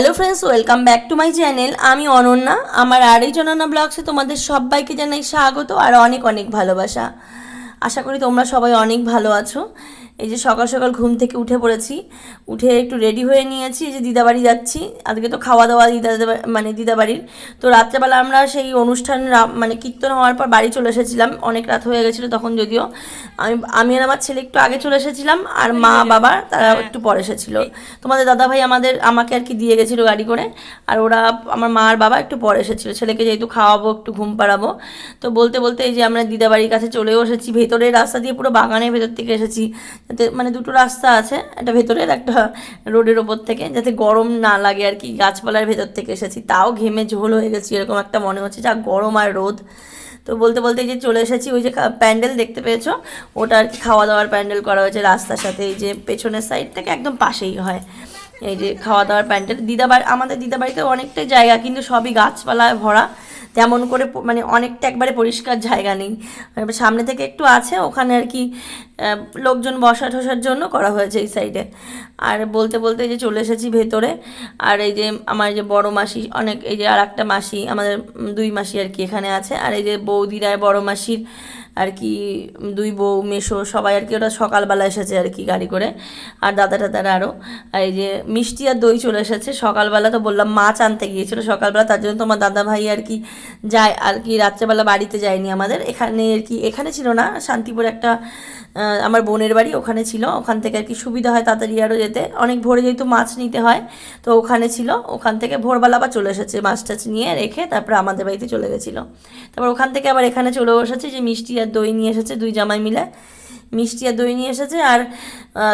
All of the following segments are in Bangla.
Hello friends welcome back to my channel আমি অনন্যা, আমার আরেক জনানা ব্লগসে তোমাদের সবাইকে জানাই স্বাগত আর অনেক অনেক ভালোবাসা। আশা করি তোমরা সবাই অনেক ভালো আছো। এই যে সকাল সকাল ঘুম থেকে উঠে পড়েছি উঠে একটু রেডি হয়ে নিয়েছি এই যে দিদাবাড়ি যাচ্ছি আজকে তো খাওয়া দাওয়া দিদা মানে দিদাবাড়ির তো রাত্রেবেলা আমরা সেই অনুষ্ঠান মানে কীর্তন হওয়ার পর বাড়ি চলে এসেছিলাম অনেক রাত হয়ে গেছিল তখন যদিও। আমি আমি আর আমার ছেলে একটু আগে চলে এসেছিলাম আর মা বাবা তারা একটু পরে এসেছিল। তোমাদের দাদা ভাই আমাদের আমাকে আর কি দিয়ে গেছিল গাড়ি করে আর ওরা আমার মা আর বাবা একটু পরে এসেছিল। ছেলেকে যেহেতু খাওয়াবো একটু ঘুম পাড়াবো। তো বলতে বলতে এই যে আমরা দিদাবাড়ির কাছে চলেও এসেছি ভেতরের রাস্তা দিয়ে পুরো বাগানের ভেতর থেকে এসেছি। যাতে মানে দুটো রাস্তা আছে, একটা ভেতরের একটা রোডের ওপর থেকে, যাতে গরম না লাগে আর কি, গাছপালার ভেতর থেকে এসেছি। তাও ঘেমে ঝোল হয়ে গেছি, এরকম একটা মনে হচ্ছে, যা গরম আর রোদ। তো বলতে বলতে যে চলে এসেছি, ওই যে প্যান্ডেল দেখতে পেয়েছ? ওটা আর কি খাওয়া দাওয়ার প্যান্ডেল করা হয়েছে রাস্তার সাথে, এই যে পেছনের সাইড থেকে একদম পাশেই হয়। এই যে খাওয়া দাওয়ার প্যান্ডেল। দিদাবাড়ি আমাদের দিদাবাড়িতে অনেকটাই জায়গা, কিন্তু সবই গাছপালায় ভরা। তেমন করে মানে অনেকটা একবারে পরিষ্কার জায়গা নেই। সামনে থেকে একটু আছে, ওখানে আর কি লোকজন বসা ঠসার জন্য করা হয়েছে এই সাইডে। আর বলতে বলতে যে চলে এসেছি ভেতরে, আর এই যে আমার যে বড় মাসি, অনেক, এই যে আর একটা মাসি, আমাদের দুই মাসি আর কি এখানে আছে। আর এই যে বৌদিরা, বড় মাসির আর কি দুই বউ মেশো সবাই আর কি, ওরা সকালবেলা এসেছে আর কি গাড়ি করে। আর দাদা টাদারা আরও আর এই যে মিষ্টি আর দই চলে এসেছে। সকালবেলা তো বললাম মাছ আনতে গিয়েছিল, সকালবেলা তার জন্য তোমার দাদা ভাই আর কি যায় আর কি, রাত্রেবেলা বাড়িতে যায়নি আমাদের। এখানে আর কি, এখানে ছিল না, শান্তিপুরে একটা আমার বোনের বাড়ি ওখানে ছিল। ওখান থেকে আর কি সুবিধা হয় তাড়াতাড়ি আরও যেতে। অনেক ভোরে যেহেতু মাছ নিতে হয়, তো ওখানে ছিল। ওখান থেকে ভোরবেলা আবার চলে এসেছে মাছ টাছ নিয়ে রেখে তারপরে আমাদের বাড়িতে চলে গেছিল। তারপর ওখান থেকে আবার এখানে চলে এসেছে যে মিষ্টি আর দই নিয়ে এসেছে দুই জামাই মিলে। মিষ্টি আর দই নিয়ে এসেছে আর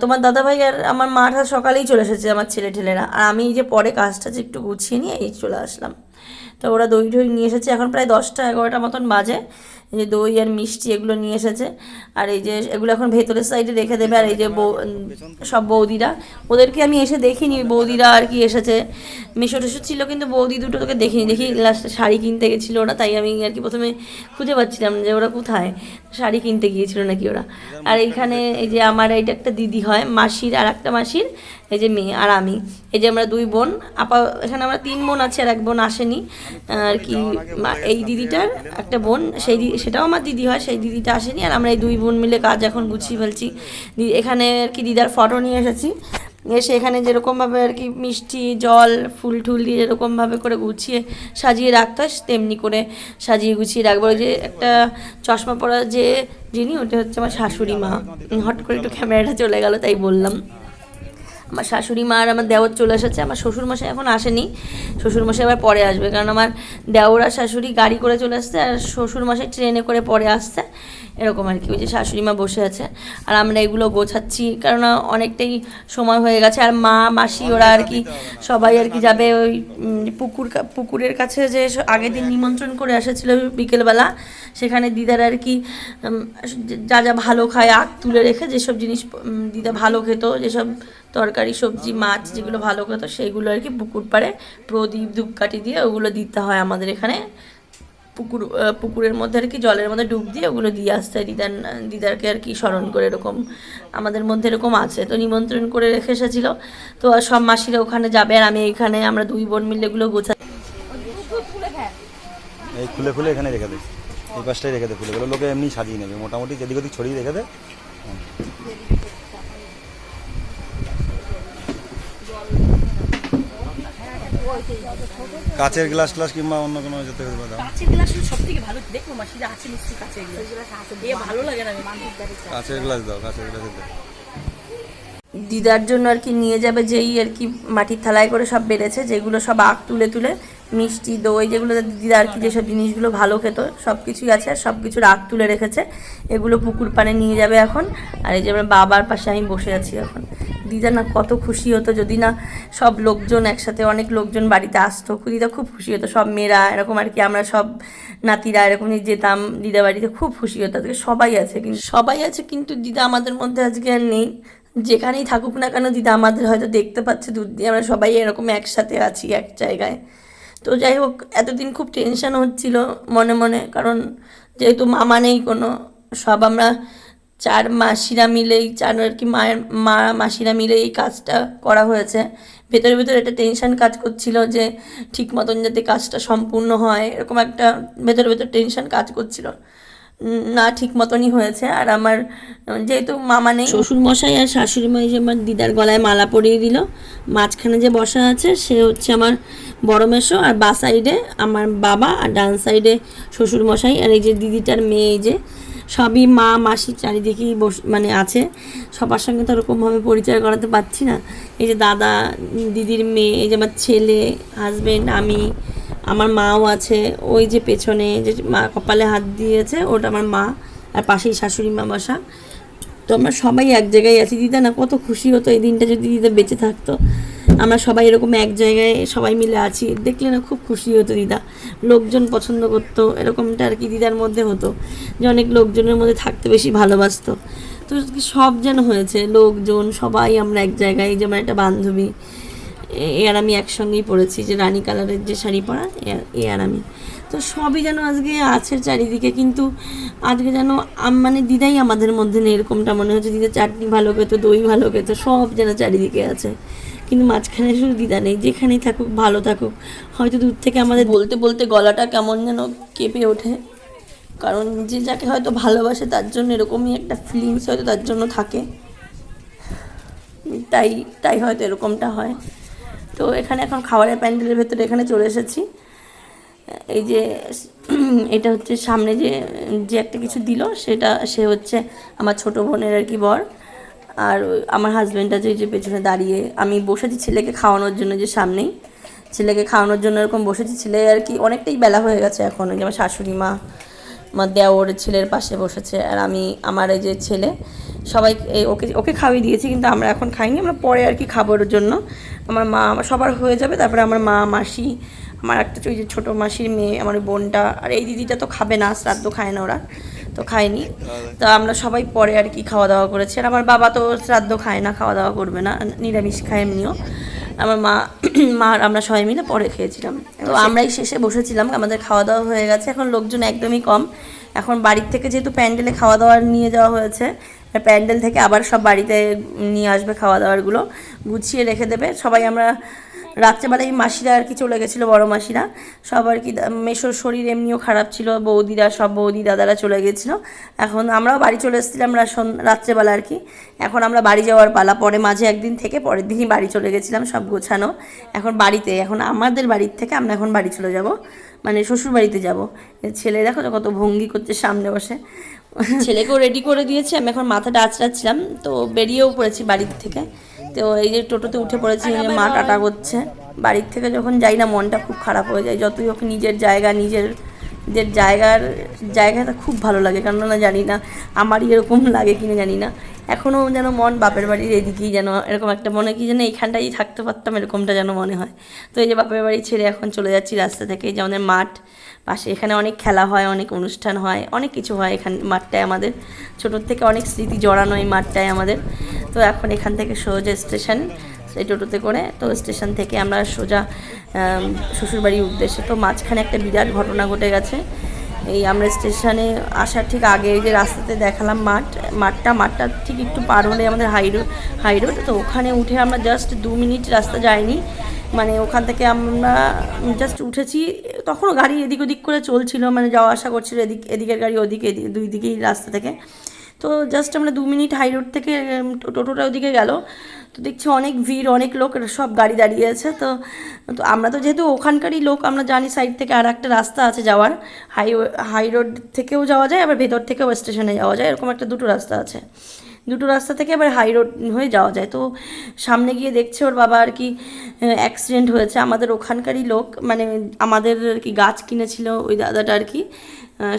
তোমার দাদাভাই আর আমার মাঠা সকালেই চলে এসেছে আমার ছেলে ঠেলেরা আর আমি এই যে পরে কাজটা যে একটু গুছিয়ে নিয়ে এই চলে আসলাম। তো ওরা দই টই নিয়ে এসেছে। এখন প্রায় দশটা এগারোটা মতন বাজে। যে দই আর মিষ্টি এগুলো নিয়ে এসেছে। আর এই যে এগুলো এখন ভেতরের সাইডে রেখে দেবে। আর এই যে সব বৌদিরা। ওদেরকে আমি এসে দেখিনি বৌদিরা আর কি এসেছে। মিশো টেশো ছিল কিন্তু বৌদি দুটো তোকে দেখিনি। দেখি লাস্টে শাড়ি কিনতে গেছিল ওরা, তাই আমি আর কি প্রথমে খুঁজে পাচ্ছিলাম যে ওরা কোথায়। শাড়ি কিনতে গিয়েছিল নাকি ওরা। আর এইখানে এই যে আমার এইটা একটা দিদি হয়, মাসির আর একটা মাসির, এই যে মেয়ে আর আমি। এই যে আমরা দুই বোন, আপা, এখানে আমরা তিন বোন আছে আর এক বোন আসেনি। আর কি এই দিদিটার একটা বোন, সেই সেটাও আমার দিদি হয়, সেই দিদিটা আসেনি, আর আমরা এই দুই বোন মিলে কাজ এখন গুছিয়ে ফেলছি। এখানে আর কি দিদার ফটো নিয়ে এসেছি। এসে এখানে যেরকমভাবে আর কি মিষ্টি, জল, ফুল টুল দিয়ে যেরকমভাবে করে গুছিয়ে সাজিয়ে রাখতে হয়, তেমনি করে সাজিয়ে গুছিয়ে রাখব। যে একটা চশমা পরা যে যিনি, ওটা হচ্ছে আমার শাশুড়ি মা। হট করে একটু ক্যামেরাটা চলে গেল, তাই বললাম। আমার শাশুড়ি মা আর আমার দেওর চলে এসেছে, আমার শ্বশুরমশাই এখন আসেনি। শ্বশুরমশাই আবার পরে আসবে, কারণ আমার দেওর আর শাশুড়ি গাড়ি করে চলে আসছে আর শ্বশুরমশাই ট্রেনে করে পরে আসছে। এরকম আর কি, ওই যে শাশুড়ি মা বসে আছে। আর আমরা এগুলো গোছাচ্ছি, কারণ অনেকটাই সময় হয়ে গেছে। আর মা, মাসি, ওরা আর কি সবাই আর কি যাবে ওই পুকুর পুকুরের কাছে যে আগের দিন নিমন্ত্রণ করে এসেছিল বিকেলবেলা। সেখানে দিদার আর কি যা যা ভালো খায়, আখ তুলে রেখে যেসব জিনিস দিদা ভালো খেত, যেসব তরকারি, সবজি, মাছ যেগুলো ভালো খেত সেইগুলো আর কি পুকুর পাড়ে প্রদীপ ধূপকাঠি দিয়ে ওগুলো দিতে হয় আমাদের এখানে। পুকুর পুকুরের মধ্যে আর কি জলের মধ্যে ডুব দিয়ে ওগুলো দিয়ে আসতে হয়। দিদার, দিদারকে আর কি স্মরণ করে এরকম আমাদের মধ্যে এরকম আছে। তো নিমন্ত্রণ করে রেখে এসেছিল। তো সব মাসিরা ওখানে যাবে আর আমি এখানে আমরা দুই বোন মিলে এগুলো গোছা এই খুলে খুলে এখানে রেখে দে। এই পাশটাই রেখে দে ফুলগুলো লোকে এমনি সাজিয়ে নেবে। মোটামুটি যেদিক ওদিক ছড়িয়ে রেখে দে। কাচের গ্লাস গ্লাস কিংবা অন্য কোনো যেতে হবে দাদা কাচের গ্লাস সব থেকে ভালো। দেখো মাসিরা আছে মিষ্টি কাচের গ্লাস। এ ভালো লাগে না। কাচের গ্লাস দাও কাচের গ্লাস দাও। দিদার জন্য আর কি নিয়ে যাবে, যেই আর কি মাটির থালায় করে সব বেড়েছে, যেগুলো সব আখ তুলে তুলে, মিষ্টি, দই, যেগুলো দিদা আর কি যেসব জিনিসগুলো ভালো খেত সব কিছুই আছে আর সব কিছুর আখ তুলে রেখেছে। এগুলো পুকুর পানে নিয়ে যাবে এখন। আর এই যে আমার বাবার পাশে আমি বসে আছি এখন। দিদা না কত খুশি হতো যদি না সব লোকজন একসাথে, অনেক লোকজন বাড়িতে আসতো। দিদা খুব খুশি হতো, সব মেয়েরা এরকম আর কি, আমরা সব নাতিরা এরকম যেতাম, দিদা বাড়িতে খুব খুশি হতো। আজকে সবাই আছে কিন্তু, সবাই আছে কিন্তু দিদা আমাদের মধ্যে আজকে আর নেই। যেখানেই থাকুক না কেন দিদা আমাদের হয়তো দেখতে পাচ্ছে, দূর দিয়ে আমরা সবাই এরকম একসাথে আছি এক জায়গায়। তো যাই হোক, এতদিন খুব টেনশন হচ্ছিল মনে মনে, কারণ যেহেতু মামা নেই কোনো, সব আমরা চার মাসিরা মিলেই, চার আর কি মায়ের, মা মাসিরা মিলে এই কাজটা করা হয়েছে। ভেতরে ভেতরে একটা টেনশন কাজ করছিল যে ঠিক মতন যাতে কাজটা সম্পূর্ণ হয়, এরকম একটা ভেতরে ভেতরে টেনশন কাজ করছিল। না ঠিক মতনই হয়েছে। আর আমার যেহেতু মামা নেই। শ্বশুর মশাই আর শাশুড়ি মা এই যে আমার দিদার গলায় মালা পরিয়ে দিল, মাঝখানে যে বসা আছে, সে হচ্ছে আমার বড় মেশো আর বা সাইডে আমার বাবা আর ডান সাইডে শ্বশুর মশাই আর এই যে দিদিটার মেয়ে এই যে, সবই মা, মাসি চারিদিকেই বস মানে আছে। সবার সঙ্গে তো ওরকমভাবে পরিচয় করাতে পারছি না। এই যে দাদা, দিদির মেয়ে, এই যে আমার ছেলে হাজবেন্ড আমি আমার মাও আছে, ওই যে পেছনে যে মা কপালে হাত দিয়েছে, ওটা আমার মা আর পাশেই শাশুড়ি মা বসা। তো আমরা সবাই এক জায়গায় আছি। দিদা না কত খুশি হতো এই দিনটা যদি দিদা বেঁচে থাকতো। আমরা সবাই এরকম এক জায়গায় সবাই মিলে আছি। দেখলে না খুব খুশি হতো দিদা। লোকজন পছন্দ করতো, এরকমটা আর কি দিদার মধ্যে হতো যে অনেক লোকজনের মধ্যে থাকতে বেশি ভালোবাসতো। তো সব যেন হয়েছে, লোকজন সবাই আমরা এক জায়গায় যেমন একটা বান্ধবী। এ- আর আমি একসঙ্গেই পড়েছি, যে রানী কালারের যে শাড়ি পরা, এ আর- আমি। তো সবই যেন আজকে আছে চারিদিকে, কিন্তু আজকে যেন মানে দিদাই আমাদের মধ্যে নেই এরকমটা মনে হচ্ছে, দিদা চাটনি ভালো খেতো, দই ভালো খেতো, সব যেন চারিদিকে আছে। কিন্তু মাঝখানে শুধু দিদা নেই, যেখানেই থাকুক, ভালো থাকুক। হয়তো দূর থেকে আমাদের বলতে বলতে গলাটা কেমন যেন কেঁপে ওঠে। কারণ যে যাকে হয়তো ভালোবাসে, তার জন্য এরকমই একটা ফিলিংস হয়তো তার জন্য থাকে। তাই তাই হয়তো এরকমটা হয়। তো এখানে এখন খাবারের প্যান্ডেলের ভেতরে এখানে চলে এসেছি। এই যে, এটা হচ্ছে সামনে যে যে একটা কিছু দিল, সেটা, সে হচ্ছে আমার ছোট বোনের আর কি বর। আর আমার হাজব্যান্ড আছে, এই যে পেছনে দাঁড়িয়ে। আমি বসেছি ছেলেকে খাওয়ানোর জন্য যে সামনেই। ছেলেকে খাওয়ানোর জন্য এরকম বসেছি, ছেলে আর কি অনেকটাই বেলা হয়ে গেছে এখন। যে আমার শাশুড়ি মা আমার দেওর ছেলের পাশে বসেছে। আর আমি, আমার এই যে ছেলে সবাই ওকে ওকে খাওয়িয়ে দিয়েছি, কিন্তু আমরা এখন খাইনি। আমরা পরে আর কি খাবার জন্য। আমার মা আমার সবার হয়ে যাবে তারপরে আমার মা মাসি আমার একটা ওই যে ছোটো মাসির মেয়ে আমার বোনটা আর এই দিদিটা তো খাবে না শ্রাদ্ধ খায় না ওরা তো খায়নি। তো আমরা সবাই পরে আর কি খাওয়া দাওয়া করেছি আর আমার বাবা তো শ্রাদ্ধ খায় না খাওয়া দাওয়া করবে না নিরামিষ খায় এমনিও। আমার মা মা আর আমরা সবাই মিলে পরে খেয়েছিলাম। তো আমরাই শেষে বসেছিলাম আমাদের খাওয়া দাওয়া হয়ে গেছে এখন লোকজন একদমই কম। এখন বাড়ির থেকে যেহেতু প্যান্ডেলে খাওয়া দাওয়া নিয়ে যাওয়া হয়েছে প্যান্ডেল থেকে আবার সব বাড়িতে নিয়ে আসবে খাওয়া দাওয়ারগুলো গুছিয়ে রেখে দেবে। সবাই আমরা রাত্রেবেলায় মাসিরা আর কি চলে গেছিল, বড় মাসিরা। সব আর কি মেসোর শরীর এমনিও খারাপ ছিল। বৌদিরা, সব বৌদি দাদারা চলে গেছিল। এখন আমরাও বাড়ি চলে এসেছিলাম রাত্রেবেলা আর কি। এখন আমরা বাড়ি যাওয়ার পালা। পরে মাঝে একদিন থেকে পরের দিনই বাড়ি চলে গেছিলাম সব গোছানো। এখন বাড়িতে, এখন আমাদের বাড়ির থেকে আমরা এখন বাড়ি চলে যাব। মানে শ্বশুর বাড়িতে যাব ছেলে দেখো কত ভঙ্গি করছে সামনে বসে। ছেলেকেও রেডি করে দিয়েছি, আমি এখন মাথাটা আঁচড়াচ্ছিলাম, তো বেরিয়েও পড়েছি বাড়ির থেকে। তো এই যে টোটোতে উঠে পড়েছি মা টাটা করছে। বাড়ির থেকে যখন যাই না, মনটা খুব খারাপ হয়ে যায়, যতই হোক নিজের জায়গা, নিজের যে জায়গার জায়গাটা খুব ভালো লাগে, কেননা জানি না, আমারই এরকম লাগে কিনা জানি না। এখনও যেন মন বাপের বাড়ির এদিকেই যেন এরকম একটা মনে কি যেন এইখানটাই থাকতে পারতাম, এরকমটা যেন মনে হয়। তো এই যে বাপের বাড়ি ছেড়ে এখন চলে যাচ্ছি রাস্তা থেকে যে আমাদের মাঠ, পাশে এখানে অনেক খেলা হয়, অনেক অনুষ্ঠান হয়, অনেক কিছু হয় এখান মাঠটায় আমাদের। ছোটোর থেকে অনেক স্মৃতি জড়ানো এই মাঠটায় আমাদের। তো এখন এখান থেকে সোজা স্টেশন, সেই টোটোতে করে, তো স্টেশন থেকে আমরা সোজা শ্বশুরবাড়ির উদ্দেশ্যে, তো মাঝখানে একটা বিরাট ঘটনা ঘটে গেছে। এই আমরা স্টেশনে আসার ঠিক আগে যে রাস্তাতে দেখালাম মাঠ, মাঠটা মাঠটা ঠিক একটু পার হলে আমাদের হাই রোড হাই রোড তো ওখানে উঠে আমরা জাস্ট দু মিনিট রাস্তা যাইনি। মানে ওখান থেকে আমরা জাস্ট উঠেছি, তখনও গাড়ি এদিক ওদিক করে চলছিল মানে যাওয়া আসা করছিল, এদিক, এদিকের গাড়ি ওদিকে, এদিকে, দুই দিকেই রাস্তা থেকে। তো জাস্ট আমরা দু মিনিট হাই রোড থেকে টোটোটা ওদিকে গেল। তো দেখছি অনেক ভিড়, অনেক লোক সব গাড়ি দাঁড়িয়ে আছে। তো তো আমরা তো যেহেতু ওখানকারই লোক, আমরা জানি সাইড থেকে আর একটা রাস্তা আছে যাওয়ার। হাই হাই রোড থেকেও যাওয়া যায়, আবার ভেতর থেকেও স্টেশনে যাওয়া যায়, এরকম একটা দুটো রাস্তা আছে। দুটো রাস্তা থেকে আবার হাই রোড হয়ে যাওয়া যায়। তো সামনে গিয়ে দেখছে ওর বাবা আর কি অ্যাক্সিডেন্ট হয়েছে। আমাদের ওখানকারই লোক মানে আমাদের আর কি গাছ কিনেছিল ওই দাদাটা আর কি।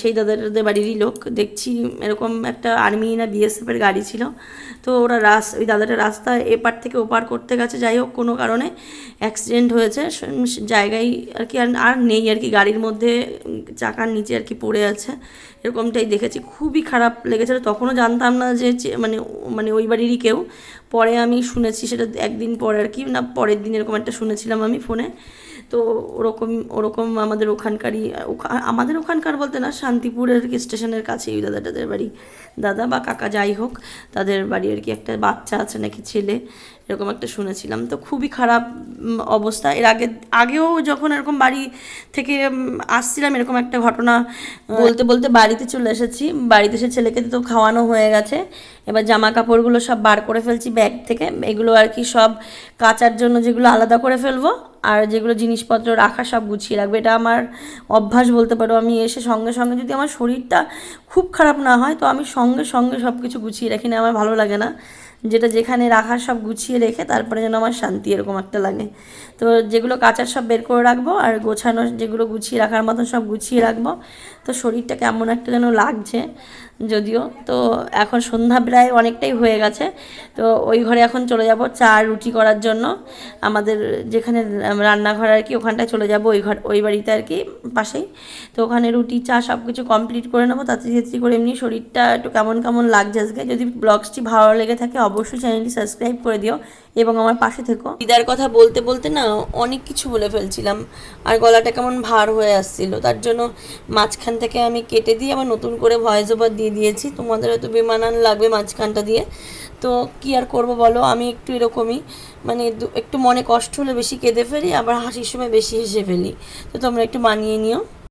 সেই দাদাদের বাড়িরই লোক। দেখছি এরকম একটা আর্মি না বিএসএফের গাড়ি ছিল। তো ওরা রাস, ওই দাদাটা রাস্তা এপার থেকে ওপার করতে গেছে। যাই হোক, কোনো কারণে অ্যাক্সিডেন্ট হয়েছে। জায়গায় আর কি আর নেই আর কি। গাড়ির মধ্যে চাকার নিচে আর কি পড়ে আছে। এরকমটাই দেখেছি। খুবই খারাপ লেগেছিল। তখনও জানতাম না যে মানে মানে ওই বাড়িরই কেউ। পরে আমি শুনেছি সেটা একদিন পরে আর কি, না পরের দিন এরকম একটা শুনেছিলাম আমি ফোনে। তো ওরকম ওরকম আমাদের ওখানকারই, ওখা- আমাদের ওখানকার বলতে না, শান্তিপুরের স্টেশনের কাছেই ওই দাদাটাদের বাড়ি। দাদা বা কাকা যাই হোক, তাদের বাড়ি আর কি একটা বাচ্চা আছে নাকি ছেলে। এরকম একটা শুনেছিলাম। তো খুবই খারাপ অবস্থা। এর আগে, আগেও যখন এরকম বাড়ি থেকে আসছিলাম, এরকম একটা ঘটনা বলতে বলতে বাড়িতে চলে এসেছি। বাড়িতে এসে ছেলেকে তো খাওয়ানো হয়ে গেছে। এবার জামা কাপড়গুলো সব বার করে ফেলছি ব্যাগ থেকে। এগুলো আর কি সব কাচার জন্য যেগুলো আলাদা করে ফেলব, আর যেগুলো জিনিসপত্র রাখা সব গুছিয়ে রাখবে। এটা আমার অভ্যাস বলতে পারো। আমি এসে সঙ্গে সঙ্গে যদি আমার শরীরটা খুব খারাপ না হয়, তো আমি সঙ্গে সঙ্গে সব কিছু গুছিয়ে রাখি। না, আমার ভালো লাগে না। যেটা যেখানে রাখার সব গুছিয়ে রেখে তারপরে যেন আমার শান্তি এরকম একটা লাগে। তো যেগুলো কাচার সব বের করে রাখব আর গোছানো যেগুলো গুছিয়ে রাখার মতন সব গুছিয়ে রাখব। তো শরীরটা কেমন একটা যেন লাগছে যদিও। তো এখন সন্ধ্যা প্রায় অনেকটাই হয়ে গেছে। তো ওই ঘরে এখন চলে যাব চা রুটি করার জন্য। আমাদের যেখানে রান্নাঘর আর কি ওখানটায় চলে যাব ওই ঘর, ওই বাড়িতে আর কি পাশেই। তো ওখানে রুটি, চা সব কিছু কমপ্লিট করে নেব। তাতে করে এমনি শরীরটা একটু কেমন কেমন লাগছে আজকে। যদি ব্লগসটি ভালো লেগে থাকে অবশ্যই চ্যানেলটি সাবস্ক্রাইব করে দিও এবং আমার পাশে থেকো। দিদার কথা বলতে বলতে না অনেক কিছু বলে ফেলছিলাম। আর গলাটা কেমন ভার হয়ে আসছিল। তার জন্য মাঝখান থেকে আমি কেটে দিয়ে আবার নতুন করে ভয়েস ওভার দিয়ে দিয়েছি। তোমাদের হয়তো বেমানান লাগবে মাঝখানটা দিয়ে। তো কি আর করব বলো? আমি একটু এরকমই মানে একটু মনে কষ্ট হলে বেশি কেঁদে ফেলি, আবার হাসির সময় বেশি হেসে ফেলি। তো তোমরা একটু মানিয়ে নিও।